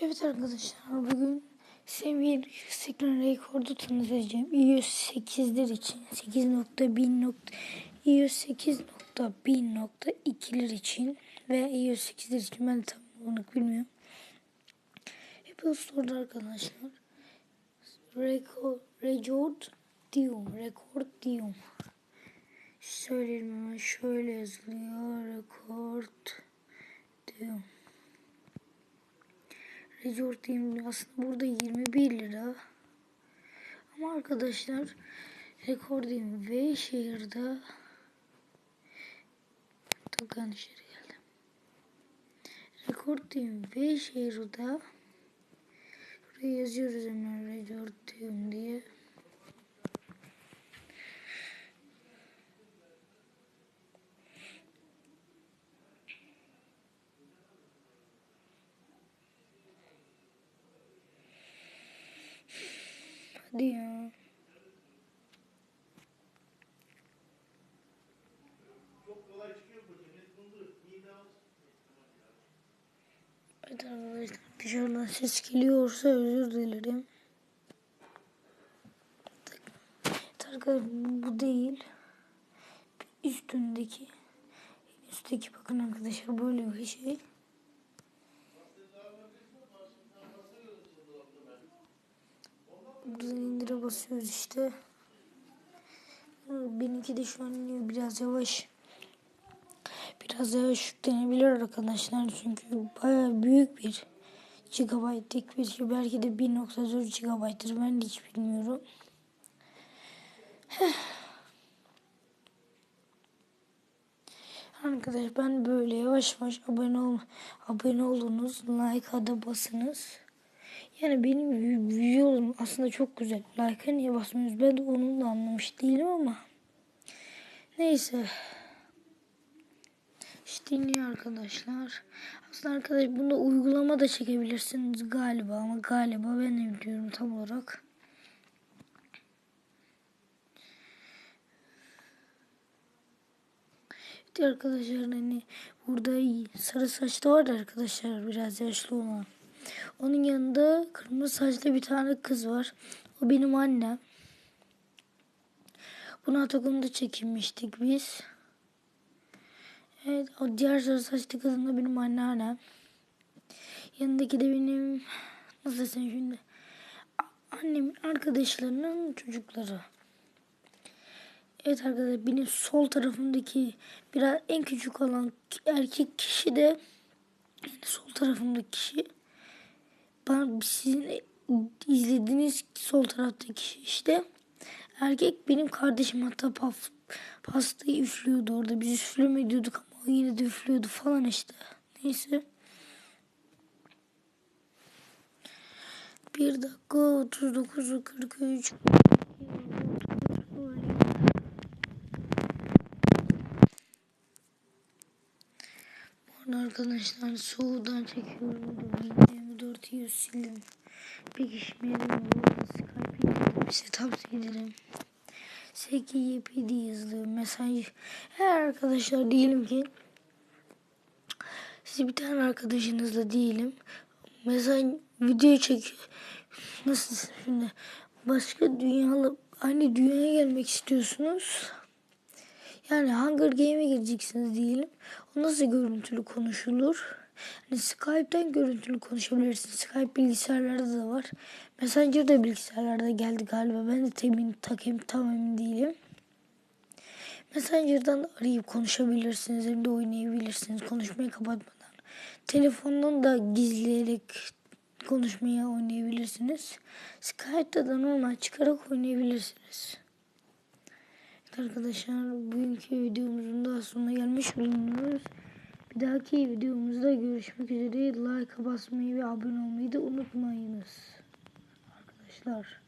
Evet arkadaşlar bugün size bir yüksek ekran rekordu tanıtacağım. iOS 8'ler için 8.1 nokta iOS 8.1.2'ler için ve iOS 8'ler için ben tam olarak bilmiyorum. Apple Store'da arkadaşlar Record, Record Dium Record Dium Söyleyelim hemen şöyle yazılıyor Record Dium Resort diyeyim aslında burada 21 lira. Ama arkadaşlar rekor diyeyim ve şehirde çok yanlış yere geldim. Rekor diyeyim ve şehirde buraya yazıyoruz hemen resort Hadi ya. Evet dışarıdan ses geliyorsa özür dilerim. Arkadaşlar bu değil. Üstündeki üstteki bakın arkadaşlar böyle bir şey. Buradan indire basıyoruz işte. Benimki de şu an iniyor biraz yavaş. Biraz yavaş yüklenebilir arkadaşlar. Çünkü baya büyük bir gigabaytlık bir şey. Belki de 1.4 gigabayttır. Ben de hiç bilmiyorum. Arkadaşlar ben böyle yavaş yavaş abone ol abone olunuz, like'a da basınız. Yani benim videom aslında çok güzel. Like'a niye basmıyoruz? Ben de onu da anlamış değilim ama. Neyse. İşte niye arkadaşlar. Aslında arkadaş bunu uygulama da çekebilirsiniz galiba ama galiba ben de biliyorum tam olarak. Evet arkadaşlar hani burada sarı saçlı var arkadaşlar biraz yaşlı olan. Onun yanında kırmızı saçlı bir tane kız var. O benim annem. Bunu Atakum'da çekinmiştik biz. Evet o diğer sarı saçlı kızın da benim anneannem. Yanındaki de benim nasıl desem şimdi annemin arkadaşlarının çocukları. Evet arkadaşlar benim sol tarafımdaki biraz en küçük olan erkek kişi de yani sol tarafımdaki kişi bana sizin izlediğiniz sol taraftaki işte erkek benim kardeşim hatta paf, pastayı üflüyordu orada biz üfleme diyorduk ama o yine de üflüyordu falan işte. Neyse. Bir dakika 39 43 Arkadaşlar soğudan çekiyorum. 24 yüz sildim. Pekişmeyelim bu arada Skype'ı size tavsiye ederim. SKYPD yazılıyor mesaj. Eğer arkadaşlar diyelim ki siz bir tane arkadaşınızla diyelim. Mesela video çek nasıl şimdi başka dünyalı aynı dünyaya gelmek istiyorsunuz. Yani Hunger Game'e gireceksiniz diyelim. O nasıl görüntülü konuşulur? Hani Skype'den görüntülü konuşabilirsiniz. Skype bilgisayarlarda da var. Messenger de bilgisayarlarda geldi galiba. Ben de temin, takim, tam emin değilim. Messenger'dan arayıp konuşabilirsiniz. Hem de oynayabilirsiniz. Konuşmayı kapatmadan. Telefondan da gizleyerek konuşmaya oynayabilirsiniz. Skype'da da normal çıkarak oynayabilirsiniz. Arkadaşlar bugünkü videomuzun da sonuna gelmiş bulunuyoruz. Bir dahaki videomuzda görüşmek üzere. Like basmayı ve abone olmayı da unutmayınız. Arkadaşlar.